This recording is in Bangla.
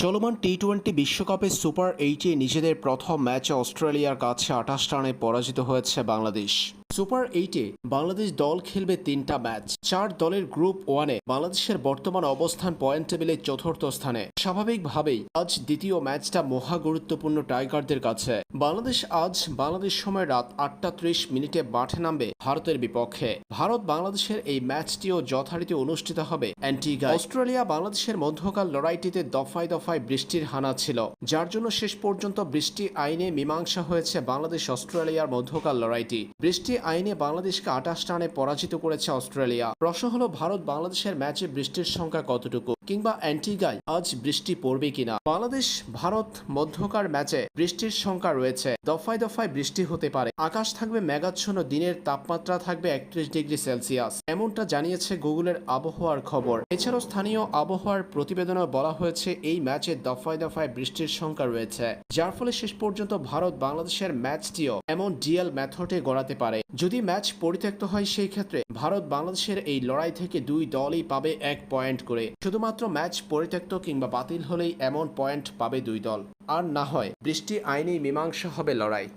চলমান টি টোয়েন্টি বিশ্বকাপে সুপার এইটে নিজেদের প্রথম ম্যাচে অস্ট্রেলিয়ার কাছে আঠাশ রানে পরাজিত হয়েছে বাংলাদেশ। সুপার এইটে বাংলাদেশ দল খেলবে তিনটা ম্যাচ। চার দলের গ্রুপ ওয়ানে বাংলাদেশের বর্তমান অবস্থান পয়েন্ট টেবিলে চতুর্থ স্থানে। স্বাভাবিকভাবেই আজ দ্বিতীয় ম্যাচটা মহা গুরুত্বপূর্ণ টাইগারদের কাছে। বাংলাদেশ আজ বাংলাদেশ সময় রাত আটটা ত্রিশ মিনিটে মাঠে নামবে ভারতের বিপক্ষে। ভারত বাংলাদেশের এই ম্যাচটিও যথারীতি অনুষ্ঠিত হবে অ্যান্টিগা অস্ট্রেলিয়া বাংলাদেশের মধ্যকাল লড়াইটিতে দফায় দফায় বৃষ্টির হানা ছিল। যার জন্য শেষ পর্যন্ত বৃষ্টি আইনে মীমাংসা হয়েছে বাংলাদেশ অস্ট্রেলিয়ার মধ্যকাল লড়াইটি। বৃষ্টি আইনে বাংলাদেশকে আটাশ রানে পরাজিত করেছে অস্ট্রেলিয়া। প্রশ্ন হলো, ভারত বাংলাদেশের ম্যাচে বৃষ্টির সংখ্যা কতটুকু? কিংবা অ্যান্টিগায় আজ বৃষ্টি পড়বে কিনা? বাংলাদেশ, ভারত, মধ্যকার ম্যাচে বৃষ্টির সংখ্যা রয়েছে। দফায় দফায় বৃষ্টি হতে পারে। আকাশ থাকবে মেঘাচ্ছন্ন, দিনের তাপমাত্রা থাকবে একত্রিশ ডিগ্রি সেলসিয়াস। এমনটা জানিয়েছে গুগলের আবহাওয়ার খবর। এছাড়াও স্থানীয় আবহাওয়ার প্রতিবেদনে বলা হয়েছে, এই ম্যাচে দফায় দফায় বৃষ্টির সংখ্যা রয়েছে। যার ফলে শেষ পর্যন্ত ভারত বাংলাদেশের ম্যাচটিও এমন ডিএল মেথডে গড়াতে পারে। যদি ম্যাচ পরিত্যক্ত হয়, সেই ক্ষেত্রে ভারত বাংলাদেশের এই লড়াই থেকে দুই দলই পাবে এক পয়েন্ট করে। শুধুমাত্র ম্যাচ পরিত্যক্ত কিংবা বাতিল হলেই এমন পয়েন্ট পাবে দুই দল। আর না হয়, বৃষ্টি আইনেই মীমাংসা হবে লড়াই।